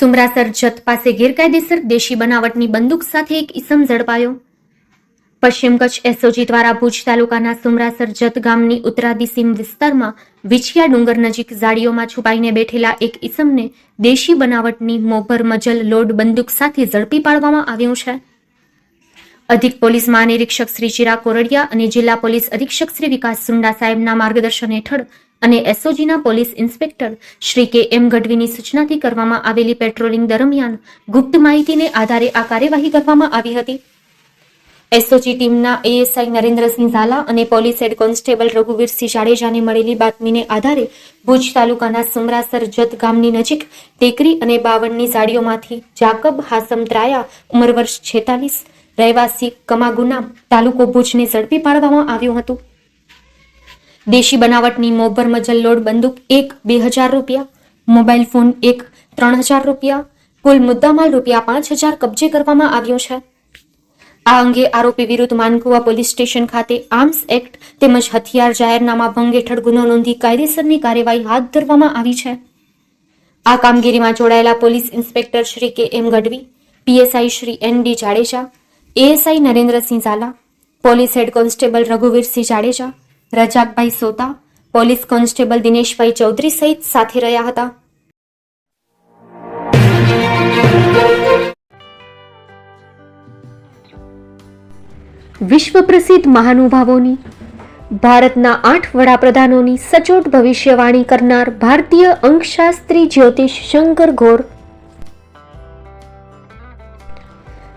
સુમરાસર જત પાસે ગેરકાયદેસર દેશી બનાવટની બંદૂક સાથે એક ઈસમ ઝડપાયો. પશ્ચિમ કચ્છ એસઓજી દ્વારા ભુજ તાલુકાના સુમરાસર જત ગામની ઉત્તરાદી સીમ વિસ્તારમાં વિછિયા ડુંગર નજીક ઝાડીઓમાં છુપાઈને બેઠેલા એક ઈસમને દેશી બનાવટની મોભર મજલ લોડ બંદૂક સાથે ઝડપી પાડવામાં આવ્યું છે. અધિક પોલીસ મહાનિરીક્ષક શ્રી ચિરા કોરડિયા અને જિલ્લા પોલીસ અધિક્ષક શ્રી વિકાસ સુંડા સાહેબના માર્ગદર્શન હેઠળ અને એસઓજીના પોલીસ ઇન્સ્પેક્ટર શ્રી કે એમ ગઢવીની સૂચનાથી કરવામાં આવેલી પેટ્રોલિંગ દરમિયાન ગુપ્ત માહિતીને આધારે આ કાર્યવાહી કરવામાં આવી હતી. એસઓજી ટીમના એએસઆઈ નરેન્દ્રસિંહ ઝાલા અને પોલીસ હેડ કોન્સ્ટેબલ રઘુવીરસિંહ જાડેજાને મળેલી બાતમીને આધારે ભુજ તાલુકાના સુમરાસર જત ગામની નજીક ટેકરી અને બાવળની ઝાડીઓમાંથી જાકબ હાસમ ત્રાયા ઉંમર વર્ષ છેતાલીસ, રહેવાસી કમાગુના તાલુકો ભુજને ઝડપી પાડવામાં આવ્યું હતું. દેશી બનાવટની મોભર મજલ બંદૂક એક, બે હજાર રૂપિયા, મોબાઈલ ફોન એક, ત્રણ હજાર રૂપિયા, કુલ મુદ્દામાલ રૂપિયા પાંચ હજાર કબજે કરવામાં આવ્યો છે. આ અંગે આરોપી વિરુદ્ધ માનકુવા પોલીસ સ્ટેશન ખાતે આર્મ્સ એક્ટ તેમજ હથિયાર જાહેરનામા ભંગ હેઠળ ગુનો નોંધી કાયદેસરની કાર્યવાહી હાથ ધરવામાં આવી છે. આ કામગીરીમાં જોડાયેલા police inspector Shri K M Gadhvi, PSI Shri N D Jadeja, ASI Narendrasinh Zala, police head constable Raghuvirsinh Jadeja Rajakbhai Sota, police constable Dineshbhai Chaudhary સહિત સાથે રહ્યા હતા. વિશ્વ પ્રસિદ્ધ મહાનુભાવોની, ભારતના આઠ વડાપ્રધાનોની સચોટ ભવિષ્યવાણી કરનાર ભારતીય અંકશાસ્ત્રી જ્યોતિષ શંકર ઘોર